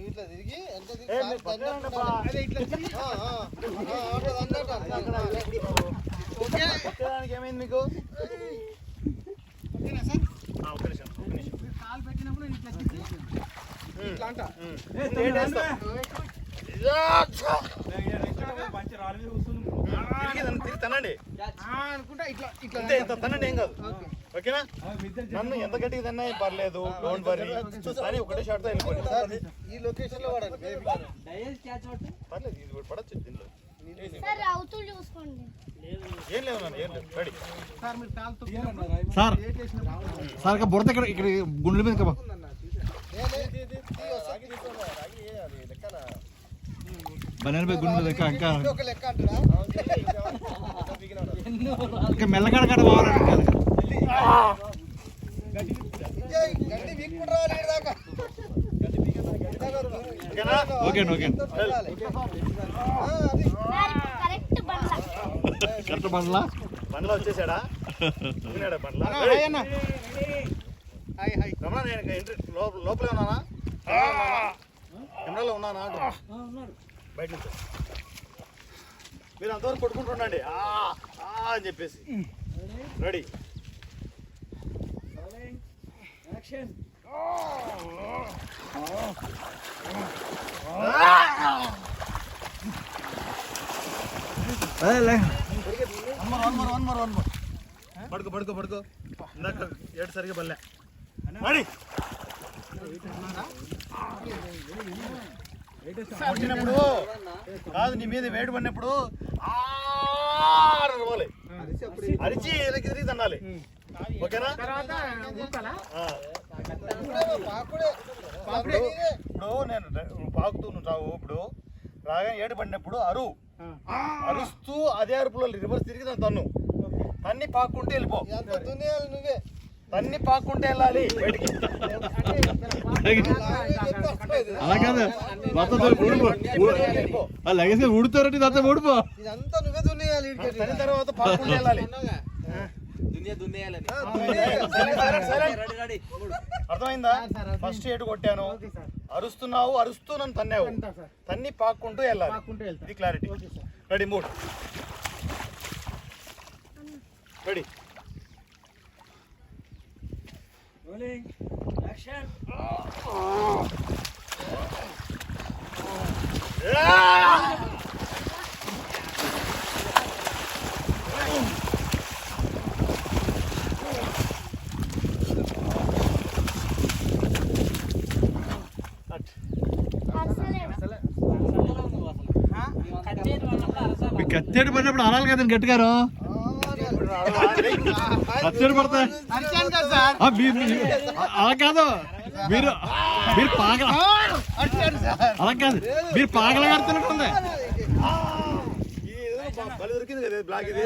ఇట్లా తిరిగి ఎంత తిరిగి. ఓకే. ఏమైంది మీకు? ఓకేనా సార్? నిమిషం నిమిషం. కాలు పెట్టినప్పుడు ఇట్లా ఇట్లా అంట. తనండి ఆ, అనుకుంటా ఇట్లా ఇట్లా తనండి ఏం కాదు. ఓకే. ఓకేనా? నన్ను ఎంత గట్టిగా తిన్నా ఏం పర్లేదు. డోంట్ వరీ కానీ ఒకటే షాట్తో వెళ్ళిపోండి. సార్, ఈ లొకేషన్లో వాడండి. పర్లేదు ఇది కూడా పడచ్చు దీనిలో సార్ అవుతూ చూసుకోండి. ఏం లేవు నాన్న ఏం లేదు. రెడీ. సార్ ఇక బురద ఇక్కడ ఇక్కడ గుండెల మీద కబా ఇంకా ఇంకా. ఒక లెక్క ఇంకా మెల్లగడ కడ పోవాలంటే ఓకే ఓకే కరెక్ట్ బండ్ల బండ్లా బండ్లో వచ్చేసాడా బండ్ల హాయ్ హాయ్ రమణ నేను ఎంట్రీ లోపల లోపలే ఉన్నానా కెమెరాలో ఉన్నానా బయట నుంచి మీరు అంతవరకు కొట్టుకుంటుండండి ఆ ఆ అని చెప్పేసి. Ready one more one more one more one more పడుకో పడుకో పడుకో. ఇందాక ఏడు సరిగా బల్లే రెడీ. కొట్టినప్పుడు కాదు నీ మీద వేడి పడినప్పుడు అరిచి ఎదురుకి తిరిగి తన్నాలి ఓకేనా? తర్వాత ఊపాలా? ఆ. పాకుడే. ఇప్పుడు నేను పాకుతూ ఇప్పుడు రాగా ఏడు పడినప్పుడు అరు. అరుస్తూ అదే అరుపులో రివర్స్ తిరిగి దాన్ని తన్ను. తన్ని పాక్కుంటే వెళ్ళిపో. ఎంత దున్నేయాలి నువ్వే? తన్ని పాక్కుంటే వెళ్ళాలి. బయటికి. అలా కాదు. మొత్తం ఊడిపో వెళ్ళిపో. లగేసి ఊడుతారంటే ఇదంతా ఊడిపో ఇదంతా నువ్వే దున్నేయాలి ఈడికి. తన తర్వాత పాక్కుంటే వెళ్ళాలి. అర్థమైందా? ఫస్ట్ ఏటు కొట్టాను? అరుస్తున్నావు అరుస్తూ నన్ను తన్నావు తన్ని పాక్కుంటూ వెళ్ళాలి. ఇది క్లారిటీ రెడీ మూడ్. రెడీ మీకు కత్తేడు పడినప్పుడు అనాలి కదండి గట్టిగారు? కత్తేడు పడతాయి. అలా కాదు. మీరు మీరు పాగల అలా కాదు. మీరు పాగల కడుతున్నట్టుంది బలి దొరికింది కదా బ్లాక్ ఇది.